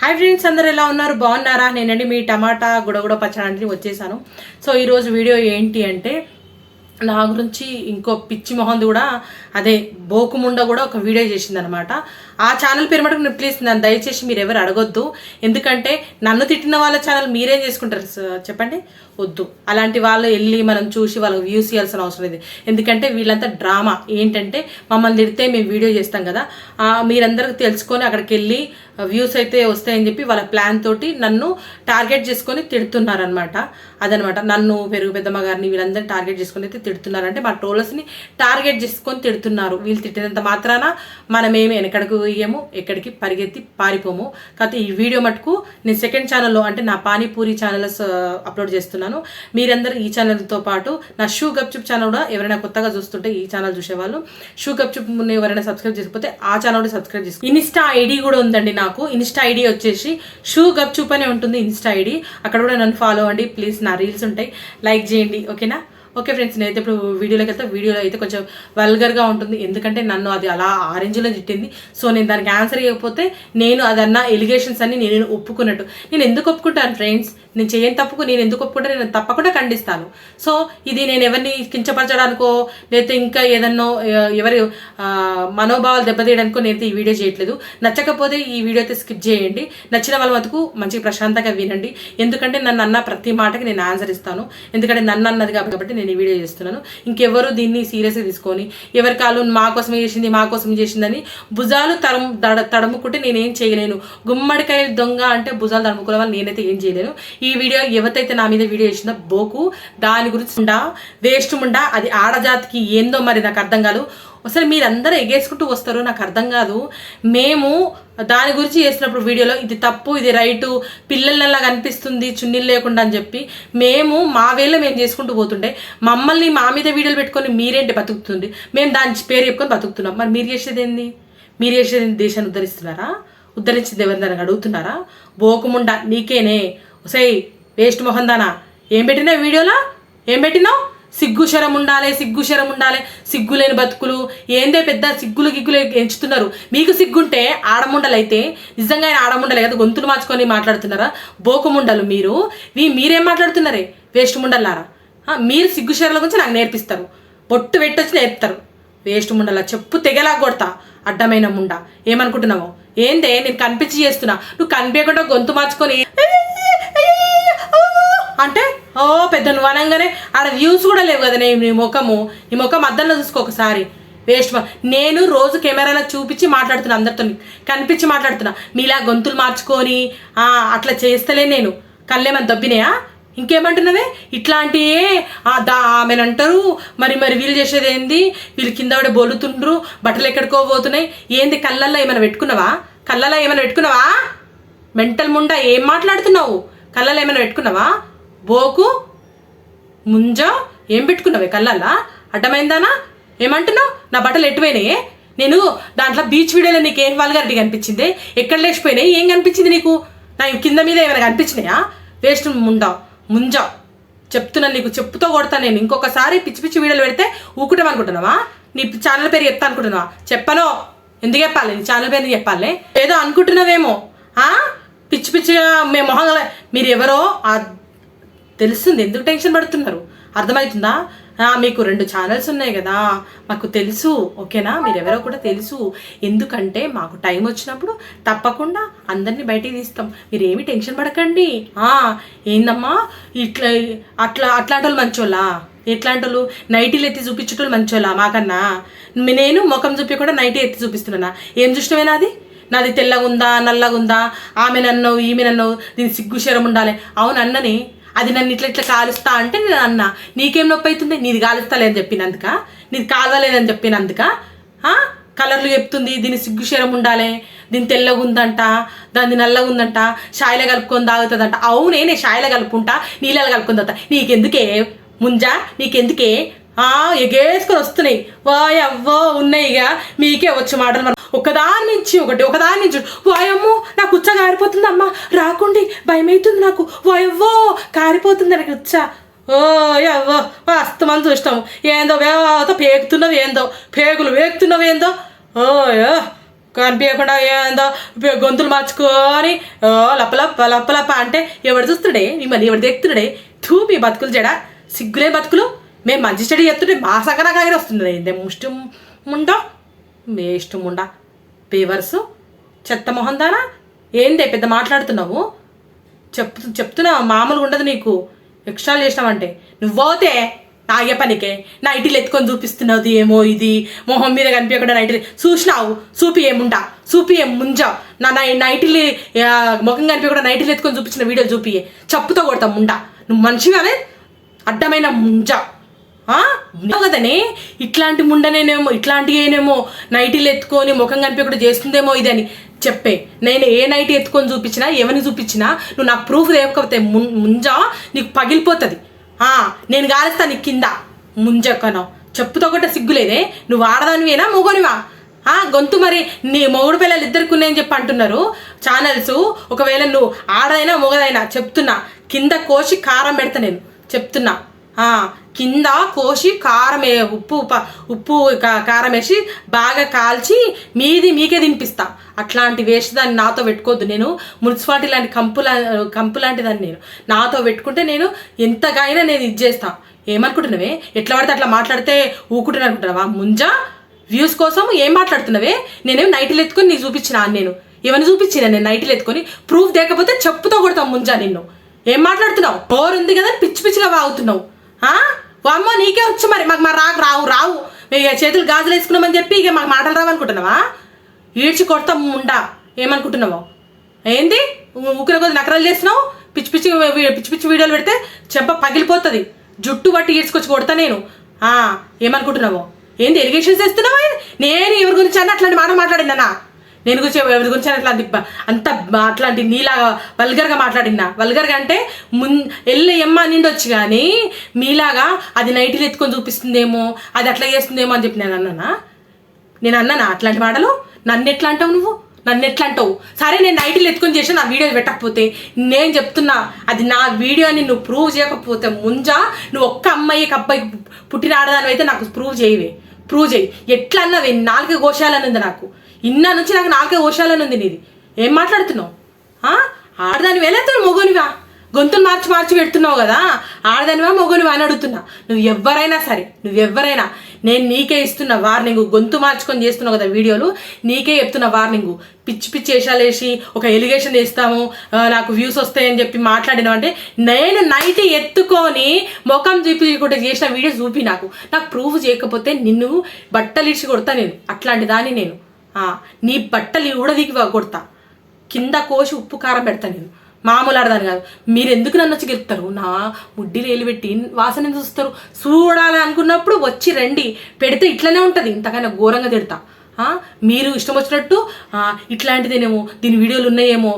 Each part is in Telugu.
హాయ్ ఫ్రెండ్స్ అందరు ఎలా ఉన్నారు? బాగున్నారా? నేనండి మీ టమాటా గుడగుడ పచ్చడానికి వచ్చేసాను. సో ఈరోజు వీడియో ఏంటి అంటే నా గురించి ఇంకో పిచ్చి మొహంది కూడా అదే బోకుముండ కూడా ఒక వీడియో చేసిందనమాట. ఆ ఛానల్ పేరు మటుకు నేను ప్లీజ్ నన్ను దయచేసి మీరు ఎవరు అడగొద్దు. ఎందుకంటే నన్ను తిట్టిన వాళ్ళ ఛానల్ మీరేం చేసుకుంటారు? చెప్పండి? వద్దు. అలాంటి వాళ్ళు వెళ్ళి మనం చూసి వాళ్ళకి వ్యూస్ చేయాల్సిన అవసరం లేదు. ఎందుకంటే వీళ్ళంతా డ్రామా. ఏంటంటే మమ్మల్ని తిడితే మేము వీడియో చేస్తాం కదా. మీరందరికీ తెలుసుకొని అక్కడికి వెళ్ళి వ్యూస్ అయితే వస్తాయని చెప్పి వాళ్ళ ప్లాన్ తోటి నన్ను టార్గెట్ చేసుకొని తిడుతున్నారనమాట అదనమాట నన్ను పెరుగు పెద్దమ్మ గారిని వీళ్ళందరినీ టార్గెట్ చేసుకొని అయితే తిడుతున్నారంటే మా ట్రోలర్స్ని టార్గెట్ చేసుకొని తిడుతున్నారు. వీళ్ళు తిట్టినంత మాత్రాన మనమేమి వెనకడకు వేయము ఎక్కడికి పరిగెత్తి పారిపోము. కాకపోతే ఈ వీడియో మటుకు నేను సెకండ్ ఛానల్లో అంటే నా పానీపూరి ఛానల్ అప్లోడ్ చేస్తున్నాను. మీరందరూ ఈ ఛానల్తో పాటు నా షూ గప్చుప్ ఛానల్ కూడా ఎవరైనా కొత్తగా చూస్తుంటే ఈ ఛానల్ చూసేవాళ్ళు. షూ గప్చుప్ ఎవరైనా సబ్స్క్రైబ్ చేసుకోకపోతే ఆ ఛానల్ కూడా సబ్స్క్రైబ్ చేసుకో ఇన్స్టా ఐడి కూడా ఉందండి నాకు ఇన్స్టా ఐడి వచ్చేసి షూ గప్చుప్ అనే ఉంటుంది ఇన్స్టా ఐడి. అక్కడ కూడా నన్ను ఫాలో అవ్వండి. ప్లీజ్ నా రీల్స్ ఉంటాయి. లైక్ చేయండి. ఓకేనా? ఓకే ఫ్రెండ్స్ నేనైతే ఇప్పుడు వీడియోలోకి వెళ్తే. వీడియోలో అయితే కొంచెం వల్గర్గా ఉంటుంది. ఎందుకంటే నన్ను అది అలా ఆరెంజ్లో తిట్టింది. సో నేను దానికి ఆన్సర్ ఇవ్వకపోతే నేను అదన్న ఎలిగేషన్స్ అన్ని నేను ఒప్పుకున్నట్టు. నేను ఎందుకు ఒప్పుకుంటాను ఫ్రెండ్స్? నేను చేయని తప్పుకు నేను ఎందుకు ఒప్పుకుంటే నేను తప్పకుండా ఖండిస్తాను. సో ఇది నేను ఎవరిని కించపరచడానికో లేకపోతే ఇంకా ఏదన్నో ఎవరి మనోభావాలు దెబ్బతీయడానికో నేనైతే ఈ వీడియో చేయట్లేదు. నచ్చకపోతే ఈ వీడియో అయితే స్కిప్ చేయండి. నచ్చిన వాళ్ళ మటుకు మంచిగా ప్రశాంతంగా వినండి. ఎందుకంటే నన్ను అన్న ప్రతి మాటకి నేను ఆన్సర్ ఇస్తాను. ఎందుకంటే నన్ను అన్నది కాబట్టి నేను ఈ వీడియో చేస్తున్నాను. ఇంకెవరు దీన్ని సీరియస్గా తీసుకొని ఎవరి కాలు మా కోసమే చేసింది మా కోసం చేసిందని భుజాలు తరం దడ తడుముకుంటే నేనేం చేయలేను. గుమ్మడికాయ దొంగ అంటే భుజాలు తడుముకునే వాళ్ళు నేనైతే ఏం చేయలేను. ఈ వీడియో ఎవరైతే నా మీద వీడియో చేసిందో బోకు దాని గురించి ఉండా వేస్ట్ ఉండా అది ఆడజాతికి ఏందో మరి నాకు అర్థం కాదు. అసలు మీరందరూ ఎగేసుకుంటూ వస్తారు నాకు అర్థం కాదు. మేము దాని గురించి చేసినప్పుడు వీడియోలో ఇది తప్పు ఇది రైటు పిల్లలలా కనిపిస్తుంది చున్నీలు లేకుండా అని చెప్పి మేము మా వేళ మేము చేసుకుంటూ పోతుండే. మమ్మల్ని మా మీద వీడియోలు పెట్టుకొని మీరేంటి బతుకుతుంది? మేము దాని పేరు చెప్పుకొని బతుకుతున్నాం. మరి మీరు చేసేది ఏంది? మీరు చేసేది దేశాన్ని ఉద్ధరిస్తున్నారా? ఉద్ధరించింది ఎవరిని అడుగుతున్నారా? బోకుముండా నీకేనే. ఒసై వేస్ట్ మొహం దానా ఏం పెట్టినావు వీడియోలో? ఏం పెట్టినావు? సిగ్గు శరం ఉండాలి సిగ్గు శరం ఉండాలి. సిగ్గు లేని బతుకులు. ఏందే పెద్ద సిగ్గులు గిగ్గులు ఎంచుతున్నారు? మీకు సిగ్గుంటే ఆడముండలు అయితే నిజంగా ఆయన ఆడముండలే కదా గొంతులు మార్చుకొని మాట్లాడుతున్నారా? బోకుముండలు మీరు. మీ మీరేం మాట్లాడుతున్నారే? వేస్ట్ ముండలారా మీరు సిగ్గు శరాల గురించి నాకు నేర్పిస్తారు. బొట్టు పెట్టొచ్చి నేర్పుతారు. వేస్ట్ ముండలా చెప్పు తెగలా కొడతా. అడ్డమైన ముండ. ఏమనుకుంటున్నావు? ఏందే? నేను కనిపించి చేస్తున్నా. నువ్వు కనిపించకుండా గొంతు మార్చుకొని అంటే ఓ పెద్ద నువ్వు అనగానే ఆడ వ్యూస్ కూడా లేవు కదా నీ నీ ముఖము. నీ ముఖం అద్దంలో చూసుకో ఒకసారి. వేస్ట్ నేను రోజు కెమెరాలో చూపించి మాట్లాడుతున్నా అందరితో కనిపించి మాట్లాడుతున్నా. మీలా గొంతులు మార్చుకొని అట్లా చేస్తలే నేను. కళ్ళేమని దబ్బినాయా? ఇంకేమంటున్నదే? ఇట్లాంటివే దా ఆమెను అంటారు. మరి మరి వీళ్ళు చేసేది ఏంది? వీళ్ళు కింద పడి బొలుతుండ్రు. బట్టలు ఎక్కడికో పోతున్నాయి. ఏంది కళ్ళల్లో ఏమైనా పెట్టుకున్నావా? కళ్ళల్లో ఏమైనా పెట్టుకున్నావా? మెంటల్ ముండా ఏం మాట్లాడుతున్నావు? కళ్ళల్లో ఏమైనా పెట్టుకున్నావా? బోకు ముంజ ఏం పెట్టుకున్నావే కళ్ళల్లా అడ్డమైందానా ఏమంటున్నావు? నా బట్టలు ఎట్టుపోయినాయే నేను దాంట్లో బీచ్ వీడియోలో నీకు ఏం వల్గారిటీ కనిపించింది? ఎక్కడ లేచిపోయినాయి? ఏం కనిపించింది నీకు? నా కింద మీద ఏమైనా కనిపించినాయా? వేస్ట్ ముండా ముంజ. చెప్తున్నాను నీకు చెప్పుతో కొడతా నేను. ఇంకొకసారి పిచ్చి పిచ్చి వీడియోలు పెడితే ఊకుటాం అనుకుంటున్నావా? నీ ఛానల్ పేరు చెప్తా అనుకుంటున్నావా? చెప్పను. ఎందుకు చెప్పాలి? నీ ఛానల్ పేరు చెప్పాలి? ఏదో అనుకుంటున్నావేమో పిచ్చి పిచ్చిగా మేము మొహం మీరు ఎవరో తెలుస్తుంది. ఎందుకు టెన్షన్ పడుతున్నారు? అర్థమవుతుందా? మీకు రెండు ఛానల్స్ ఉన్నాయి కదా. మాకు తెలుసు ఓకేనా? మీరు ఎవరో కూడా తెలుసు. ఎందుకంటే మాకు టైం వచ్చినప్పుడు తప్పకుండా అందరినీ బయటికి తీస్తాం. మీరు ఏమి టెన్షన్ పడకండి. ఏందమ్మా? ఇట్లా అట్లా అట్లాంటి వాళ్ళు మంచోళ్ళా? ఎట్లాంటి వాళ్ళు నైటీలు ఎత్తి చూపించేటోళ్ళు మంచోళ్ళా మాకన్నా? నేను ముఖం చూపి కూడా నైటీ ఎత్తి చూపిస్తున్నానా? ఏం చూసినవేనా అది? నాది తెల్లగా ఉందా నల్లగా ఉందా ఆమె నన్ను ఈమె నన్ను దీని సిగ్గు శరం ఉండాలి. అవును అన్నని అది నన్ను ఇట్లా ఇట్లా కాలుస్తా అంటే నేను అన్న నీకేం నొప్పి అవుతుంది? నీది కాలుస్తలేదని చెప్పినందుక? నీది కాలవలేదని చెప్పినందుక? కలర్లు చెప్తుంది దీని సిగ్గు శరం ఉండాలి దీని తెల్లగా ఉందంట దాన్ని నల్లగా ఉందంట షాయిలో కలుపుకొని తాగుతుందంట. అవునే నేను షాయిలో కలుపుకుంటా నీళ్ళలో కలుపుకొని తాగుతా. నీకెందుకే? ముంజా నీకెందుకే? ఎగేసుకొని వస్తున్నాయి. వాయవ్వో ఉన్నాయి ఉన్నాయిగా మీకే వచ్చే మాటలు మనం. ఒకదాని నుంచి ఒకటి ఒకదాని నుంచి ఒకటి. వాయమ్మో నాకు ఉచ్చ కారిపోతుందమ్మా రాకుండి భయమవుతుంది నాకు. వాయవ్వో కారిపోతుంది నాకు ఉచ్చ. ఓ అవ్వో అస్తమని చూసినాము. ఏందో వేవతో పేగుతున్నవి ఏందో పేగులు వేగుతున్నవి ఏందో. ఓ కనిపించకుండా ఏందో గొంతులు మార్చుకొని ఓ లప్పలప్ప లప్పలప్ప అంటే ఎవడు చూస్తుడే మిమ్మల్ని ఎవడు తెక్తుడే తూపి బతుకులు జడ సిగ్గులే బతుకులు? మేము మంచి చెడు చెప్తుంటే మా సగన కాగిన వస్తుంది ఏందే ముష్టి ముండా ఇష్టం ఉండా పేవర్సు చెత్త మొహం దానా? ఏందే పెద్ద మాట్లాడుతున్నావు? చెప్తు చెప్తున్నా మామూలుగా ఉండదు నీకు. ఎక్స్ట్రా చేసినావంటే. నువ్వు పోతే పనికే. నైటీలు ఎత్తుకొని చూపిస్తున్నది ఏమో ఇది. మొహం మీద కనిపించకుండా నైటీలు. చూసినావు? చూపి ఏముండా? చూపి ఏం ముంజా నా నై నైటీలు ముఖం కనిపించకుండా నైటీలు ఎత్తుకొని చూపించిన వీడియో చూపియే. చెప్పుతో కొడతాం ముండా. నువ్వు మనిషిగానే అడ్డమైన ముంజా. కదనే? ఇట్లాంటి ముండనేనేమో ఇట్లాంటి ఏనేమో నైటీలు ఎత్తుకొని ముఖం కనిపించకుండా చేస్తుందేమో ఇది అని చెప్పే. నేను ఏ నైటీ ఎత్తుకొని చూపించినా ఎవరిని చూపించినా నువ్వు నాకు ప్రూఫ్ లేకపోతే ముంజా నీకు పగిలిపోతుంది. నేను గాలిస్తా నీ కింద. ముంజక్కనో. చెప్పుతో ఒకటే సిగ్గులేదే? నువ్వు ఆడదానివేనా మొగనివా? ఆ గొంతు మరి నీ మొగుడు పిల్లలు ఇద్దరికి ఉన్నాయని చెప్పి అంటున్నారు. ఛానల్స్ ఒకవేళ నువ్వు ఆడదైనా మొగదైనా చెప్తున్నా. కింద కోసి కారం పెడతా నేను. చెప్తున్నా. కింద కోసి కారం ఉప్పు ఉప్పు కారం వేసి బాగా కాల్చి మీది మీకే తినిపిస్తా అట్లాంటి వేస్ట్ దాన్ని నాతో పెట్టుకోవద్దు. నేను మున్సిపాలిటీ లాంటి కంపు లా కంపు లాంటి దాన్ని నేను నాతో పెట్టుకుంటే నేను ఎంతగానైనా నేను ఇది చేస్తా. ఏమనుకుంటున్నావే? ఎట్లా పడితే అట్లా మాట్లాడితే ఊకుంటున్నా అనుకుంటున్నావా? ముంజా వ్యూస్ కోసం ఏం మాట్లాడుతున్నావే? నేనేం నైట్లు ఎత్తుకొని నీకు చూపించిన నేను? ఏమైనా చూపించిన నేను నైట్లు ఎత్తుకొని? ప్రూఫ్ లేకపోతే చెప్పుతో కొడతాం ముంజా నిన్ను. ఏం మాట్లాడుతున్నావు? బోర్ ఉంది కదా పిచ్చి పిచ్చిగా వాగుతున్నావు. ఆ? అమ్మో నీకే వచ్చు మరి. మాకు మరి రాకు రావు రావు. ఇక చేతులు గాజులు వేసుకున్నామని చెప్పి ఇక మాకు మాటలు రావనుకుంటున్నావా? ఈడ్చి కొడతాం ముండా. ఏమనుకుంటున్నావు? ఏంది? ఊకిన కొద్ది నకరాలు చేస్తున్నావు? పిచ్చి పిచ్చి పిచ్చి పిచ్చి వీడియోలు పెడితే చెంప పగిలిపోతుంది. జుట్టు పట్టి ఈడ్చుకొచ్చి కొడతా నేను. ఏమనుకుంటున్నావు? ఏంది ఎలిగేషన్స్ వేస్తున్నావా? నేను ఎవరి గురించి అన్న అట్లాంటి మాట మాట్లాడిందన్నా? నేను గురించి ఎవరి గురించి అట్లాంటి అంత అట్లాంటి నీలాగా వల్గర్గా మాట్లాడినా. వల్గర్గా అంటే మున్ ఎల్లు ఎమ్మ నిండొచ్చు కానీ మీలాగా అది నైటీలు ఎత్తుకొని చూపిస్తుందేమో అది అట్లా చేస్తుందేమో అని చెప్పి నేను అన్నానా? నేను అన్నానా అట్లాంటి మాటలు? నన్ను ఎట్లా అంటావు నువ్వు? నన్ను ఎట్లా అంటావు? సరే నేను నైటీలు ఎత్తుకొని చేసి నా వీడియో పెట్టకపోతే నేను చెప్తున్నా అది నా వీడియోని నువ్వు ప్రూవ్ చేయకపోతే ముంజా నువ్వు ఒక్క అమ్మాయి అబ్బాయికి పుట్టిన ఆడదాని అయితే నాకు ప్రూవ్ చేయవే. ప్రూవ్ చేయి. ఎట్లా అన్నవి నాలుగే గోశాలని ఉంది నాకు. ఇన్నా నుంచి నాకు నాలుగే గోశాలని ఉంది నీది. ఏం మాట్లాడుతున్నావు? ఆడదాని వెళ్ళేస్తాను మొగోనివా? గొంతులు మార్చి మార్చి పెడుతున్నావు కదా? ఆడదానివా మొగనివా అని అడుగుతున్నా. నువ్వు ఎవరైనా సరే నువ్వు ఎవరైనా నేను నీకే ఇస్తున్న వార్నింగ్ గొంతు మార్చుకొని చేస్తున్నావు కదా వీడియోలు నీకే చెప్తున్న వార్నింగ్ పిచ్చి పిచ్చి వేషాలు ఒక ఎలిగేషన్ వేస్తాము నాకు వ్యూస్ వస్తాయని చెప్పి మాట్లాడినావు అంటే నేను నైట్ ఎత్తుకొని ముఖం చూపించుకుంటే చేసిన వీడియో చూపి నాకు. నాకు ప్రూఫ్ చేయకపోతే నిన్ను బట్టలు ఇచ్చి కొడతా నేను. అట్లాంటి దాన్ని నేను. నీ బట్టలు ఊడదీకి కొడతా. కింద కోసి ఉప్పు కారం పెడతా నేను. మామూలు కాదు. మీరు ఎందుకు నన్ను వచ్చి గెలుపుతారు? నా ముడ్డీలు ఏలు వాసన చూస్తారు చూడాలి అనుకున్నప్పుడు వచ్చి రండి. పెడితే ఇట్లనే ఉంటుంది. ఇంతకైనా ఘోరంగా తిడతా. మీరు ఇష్టం వచ్చినట్టు ఇట్లాంటిదేనేమో దీని వీడియోలు ఉన్నాయేమో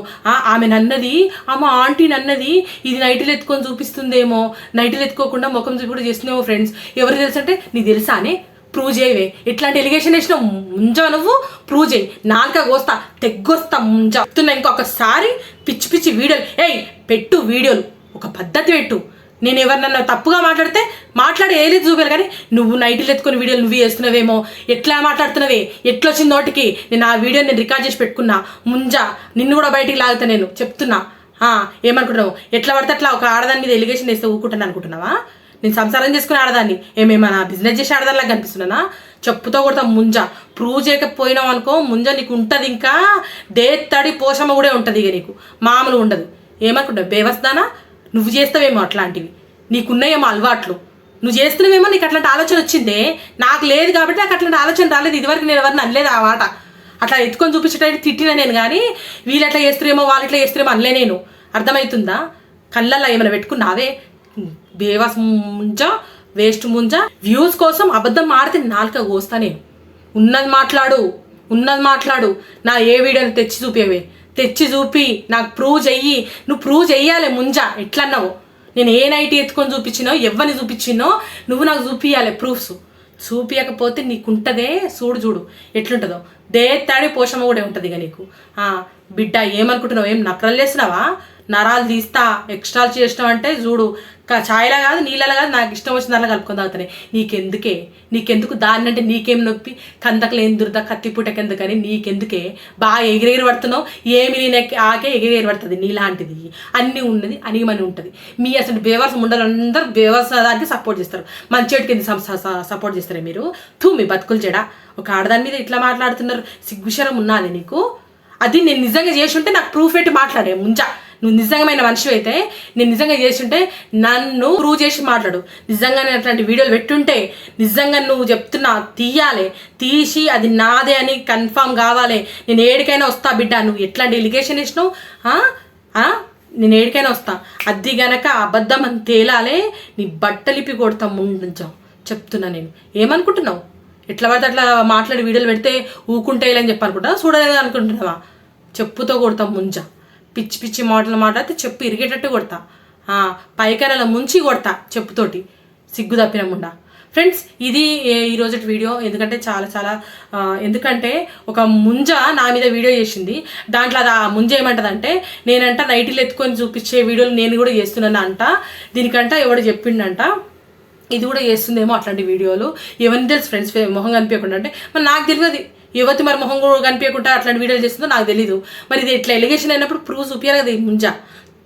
ఆమె నన్నది ఆమె ఆంటీ నన్నది ఇది నైటీలు ఎత్తుకొని చూపిస్తుందేమో నైటీలు ఎత్తుకోకుండా ముఖం చూపి కూడా చేస్తుందేమో ఫ్రెండ్స్ ఎవరు తెలుసు అంటే నీకు తెలుసానే? ప్రూవ్ చేయవే. ఇట్లాంటి ఎలిగేషన్ వేసిన ముంజా నువ్వు? ప్రూవ్ చేయి. నాలుక కోస్తా తెగ్గొస్తా ముంజా. చెప్తున్నా ఇంకొకసారి పిచ్చి పిచ్చి వీడియోలు. ఏయ్ పెట్టు వీడియోలు. ఒక పద్ధతి పెట్టు. నేను ఎవరినన్నా తప్పుగా మాట్లాడితే మాట్లాడే ఏలేదు చూపారు కానీ నువ్వు నైట్లు ఎత్తుకొని వీడియోలు నువ్వు చేస్తున్నావేమో. ఎట్లా మాట్లాడుతున్నావే? ఎట్లా వచ్చింది నోటికి? నేను ఆ వీడియో నేను రికార్డ్ చేసి పెట్టుకున్నా. ముంజా నిన్ను కూడా బయటికి లాగుతా నేను. చెప్తున్నా. ఏమనుకుంటున్నావు? ఎట్లా పడితే అట్లా ఒక ఆడదాని మీద ఎలిగేషన్ వేస్తే ఊకుంటాను అనుకుంటున్నావా? నేను సంసారం చేసుకుని ఆడదాన్ని. ఏమేమన్నా బిజినెస్ చేసి ఆడదానిలా కనిపిస్తున్నానా చెప్పుతో కొడతా ముంజ. ప్రూవ్ చేయకపోయినావు అనుకో ముంజ నీకు ఉంటుంది ఇంకా. డే తడి పోషమ కూడా ఉంటుంది ఇక నీకు. మామూలు ఉండదు. ఏమనుకుంటావు బేవస్తానా నువ్వు చేస్తావేమో అట్లాంటివి. నీకున్నాయేమో అలవాట్లు. నువ్వు చేస్తున్నావేమో నీకు అట్లాంటి ఆలోచన వచ్చిందే. నాకు లేదు కాబట్టి నాకు అట్లాంటి ఆలోచన రాలేదు. ఇదివరకు నేను ఎవరిని అనలేదు ఆ మాట. అట్లా ఎత్తుకొని చూపించేటట్టు తిట్టిన నేను కానీ వీళ్ళు ఎట్లా చేస్తారేమో వాళ్ళు ఇట్లా చేస్తారేమో అనలే నేను. అర్థమవుతుందా? కళ్ళల్లో ఏమైనా పెట్టుకున్నావే? బేవాస్ ముంజ వేస్ట్ ముంజ వ్యూస్ కోసం అబద్ధం ఆడితే నాలుక కోస్తా నేను ఉన్నది మాట్లాడు ఉన్నది మాట్లాడు. నా ఏ వీడియోని తెచ్చి చూపేవే తెచ్చి చూపి నాకు ప్రూవ్ చెయ్యి. నువ్వు ప్రూవ్ చెయ్యాలి ముంజ ఎట్లన్నావు? నేను ఏ నైట్ ఎత్తుకొని చూపించినో ఎవరిని చూపించినో నువ్వు నాకు చూపియాలి ప్రూఫ్స్ చూపించకపోతే నీకుంటదే చూడు చూడు ఎట్లుంటుందో. దే తాడి పోషమ్మ కూడా ఉంటుంది ఇక నీకు బిడ్డ ఏమనుకుంటున్నావు? ఏం నకరలు చేసినావా నరాలు తీస్తా ఎక్స్ట్రాలు చేసినావు అంటే చూడు క- ఛాయలా కాదు నీళ్ళలా కాదు నాకు ఇష్టం వచ్చిన దానిలో కలుపుకొని తాగుతానే. నీకెందుకే? నీకెందుకు దాన్ని అంటే నీకేం నొప్పి? కందకలు ఏం దురద కత్తిపూటకెందుకని నీకెందుకే? బాగా ఎగిరెగిరి పడుతున్నావు ఏమి నేను ఆకే ఎగిరెగిరి పడుతుంది నీలాంటిది. అన్నీ ఉన్నది అనిమని ఉంటుంది. మీ అసలు బేవర్స్ ముండలందరూ బేవర్స్ దానికి సపోర్ట్ చేస్తారు. మంచి కింద సపోర్ట్ చేస్తారే మీరు? తూ మీ బతుకులు చెడ. ఒక ఆడదాని మీద ఇట్లా మాట్లాడుతున్నారు సిగ్గుశరం ఉన్నది నీకు? అది నేను నిజంగా చేసి ఉంటే నాకు ప్రూఫ్ పెట్టి మాట్లాడే ముంచా. నువ్వు నిజంగమైన మనిషి అయితే నేను నిజంగా చేసి ఉంటే నన్ను ప్రూవ్ చేసి మాట్లాడు. నిజంగా నేను అట్లాంటి వీడియోలు పెట్టుంటే నిజంగా నువ్వు చెప్తున్నా తీయాలి తీసి అది నాదే అని కన్ఫామ్ కావాలి. నేను ఏడికైనా వస్తా బిడ్డ నువ్వు ఎట్లాంటి ఎలిగేషన్ ఇచ్చినావు నేను ఏడికైనా వస్తా. అది గనక అబద్ధం అని తేలాలే నీ బట్టలిపి కొడతా ముందుంచాం చెప్తున్నా నేను. ఏమనుకుంటున్నావు? ఎట్లా పడితే అట్లా మాట్లాడి వీడియోలు పెడితే ఊకుంటే అని చెప్పనుకుంటా చూడలేదు అనుకుంటున్నావా? చెప్పుతో కొడతాం ముంజ. పిచ్చి పిచ్చి మాటలు మాట్లాడితే చెప్పు ఇరిగేటట్టు కొడతా. పైకరల ముంచి కొడతా చెప్పుతోటి. సిగ్గు తప్పినకుండా ఫ్రెండ్స్ ఇది ఏ- ఈ రోజు వీడియో. ఎందుకంటే చాలా చాలా ఎందుకంటే ఒక ముంజ నా మీద వీడియో చేసింది. దాంట్లో అది ఆ ముంజ ఏమంటదంటే నేనంట నైటీలు ఎత్తుకొని చూపించే వీడియోలు నేను కూడా చేస్తున్నాను అంట. దీనికంట ఎవడు చెప్పిండంట ఇది కూడా చేస్తుందేమో అట్లాంటి వీడియోలు. ఎవరిని తెలుసు ఫ్రెండ్స్ మొహం కనిపించకుండా అంటే మరి నాకు తెలియదు. యువతి మరి మొహం కూడా కనిపించకుండా అట్లాంటి వీడియోలు చేస్తుందో నాకు తెలీదు. మరి ఇది ఇట్లా ఎలిగేషన్ అయినప్పుడు ప్రూఫ్ చూపించాలి కదా ఈ ముంజ.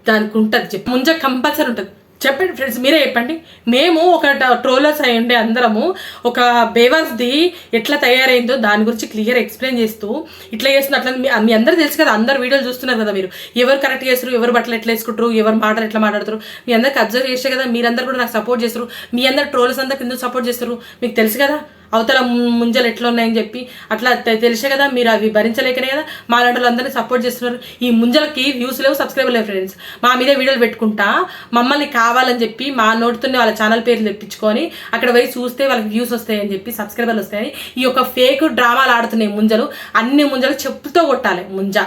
దానికి ఉంటుంది చెప్పి. ముంజ కంపల్సరీ ఉంటుంది. చెప్పండి ఫ్రెండ్స్ మీరే చెప్పండి. మేము ఒక ట్రోలర్స్ అయి ఉండే అందరము ఒక బేవర్స్ది ఎట్లా తయారైందో దాని గురించి క్లియర్ ఎక్స్ప్లెయిన్ చేస్తూ ఇట్లా చేస్తున్న అట్లా మీ అందరూ తెలుసు కదా అందరు వీడియోలు చూస్తున్నారు కదా మీరు. ఎవరు కరెక్ట్ చేస్తారు ఎవరు బట్టలు ఎట్లా వేసుకుంటారు ఎవరు మాటలు ఎట్లా మాట్లాడతారు మీ అందరికి అబ్జర్వ్ చేస్తే కదా మీరందరూ కూడా నాకు సపోర్ట్ చేస్తారు మీ అందరు ట్రోలర్స్ అందరికి ఎందుకు సపోర్ట్ చేస్తారు మీకు తెలుసు కదా? అవతల ముంజలు ఎట్లా ఉన్నాయని చెప్పి అట్లా తెలిసే కదా మీరు అవి భరించలేకనే కదా. మా లాంటి వాళ్ళందరినీ సపోర్ట్ చేస్తున్నారు. ఈ ముంజలకి వ్యూస్ లేవు సబ్స్క్రైబర్ లేవు ఫ్రెండ్స్ మా మీద వీడియోలు పెట్టుకుంటా మమ్మల్ని కావాలని చెప్పి మా నోటితోనే వాళ్ళ ఛానల్ పేర్లు తెప్పించుకొని అక్కడ పోయి చూస్తే వాళ్ళకి వ్యూస్ వస్తాయని చెప్పి సబ్స్క్రైబర్లు వస్తాయని ఈ యొక్క ఫేక్ డ్రామాలు ఆడుతున్నాయి ముంజలు. అన్ని ముంజలు చెప్పుతో కొట్టాలి. ముంజ.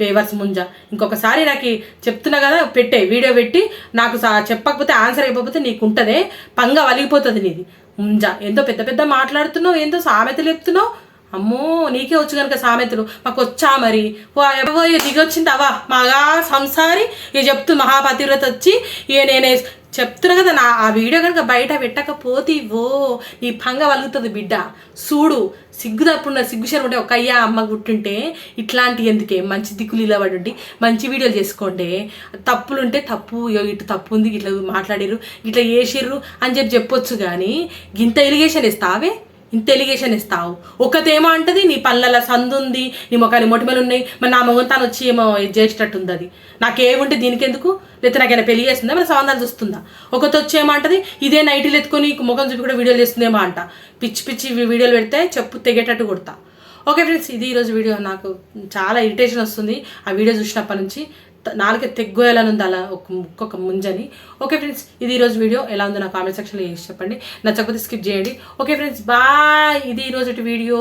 పేవర్స్ ముంజ. ఇంకొకసారి నాకు చెప్తున్నా కదా పెట్టే వీడియో పెట్టి నాకు సా- చెప్పకపోతే ఆన్సర్ అయిపోతే నీకు ఉంటుంది పంగ వలిగిపోతుంది నీది. ఉంజా. ఎంతో పెద్ద పెద్ద మాట్లాడుతున్నావు ఎంతో సామెతలు చెప్తున్నావు. అమ్మో నీకే వచ్చు కనుక సామెతలు. మాకు వచ్చా మరి? ఓ ఎవో ఇక దిగొచ్చింది అవా మగా సంసారి ఇక చెప్తూ మహాపతివ్రత వచ్చి ఇక నేనే చెప్తున్నా కదా నా ఆ వీడియో కనుక బయట పెట్టకపోతే ఓ నీ పంగ వలుగుతుంది బిడ్డ. చూడు సిగ్గు తప్పున్న సిగ్గు శరం ఉంటే ఒక అయ్యా అమ్మ గుట్టుంటే ఇట్లాంటి ఎందుకే? మంచి దిక్కులు ఇలా పడి మంచి వీడియోలు చేసుకోండి తప్పులుంటే తప్పు ఇగో ఇటు తప్పు ఉంది ఇట్లా మాట్లాడిర్రు ఇట్లా చేసిర్రు అని చెప్పి చెప్పొచ్చు కానీ గింత ఎలిగేషన్ ఇస్తావే ఇంత ఎలిగేషన్ ఇస్తావు. ఒకతేమో అంటది నీ పళ్ళల సందు ఉంది నీ మొక్కని మొటిమలు ఉన్నాయి మరి నా మొగం తాను వచ్చి ఏమో ఇది చేసేటట్టు ఉంది అది నాకేముంటే దీనికి ఎందుకు లేకపోతే నాకైనా పెళ్ళి చేస్తుందా? మరి సంబంధాలు చూస్తుందా? ఒకటి వచ్చి ఏమంటది ఇదే నైటీలు ఎత్తుకొని ముఖం చూపి కూడా వీడియోలు చేస్తుందేమో అంట. పిచ్చి పిచ్చి వీడియోలు పెడితే చెప్పు తెగేటట్టు కొడతా. ఓకే ఫ్రెండ్స్ ఇది ఈరోజు వీడియో. నాకు చాలా ఇరిటేషన్ వస్తుంది. ఆ వీడియో చూసినప్పటి నుంచి నాలుగే తెగ్గోయాలని ఉంది అలా ఒక ముక్కొక ముంజని. ఓకే ఫ్రెండ్స్ ఇది ఈరోజు వీడియో. ఎలా ఉందో నా కామెంట్ సెక్షన్లో చేసి చెప్పండి. నచ్చకపోతే స్కిప్ చేయండి. Okay friends bye. ఇది ఈరోజు వీడియో.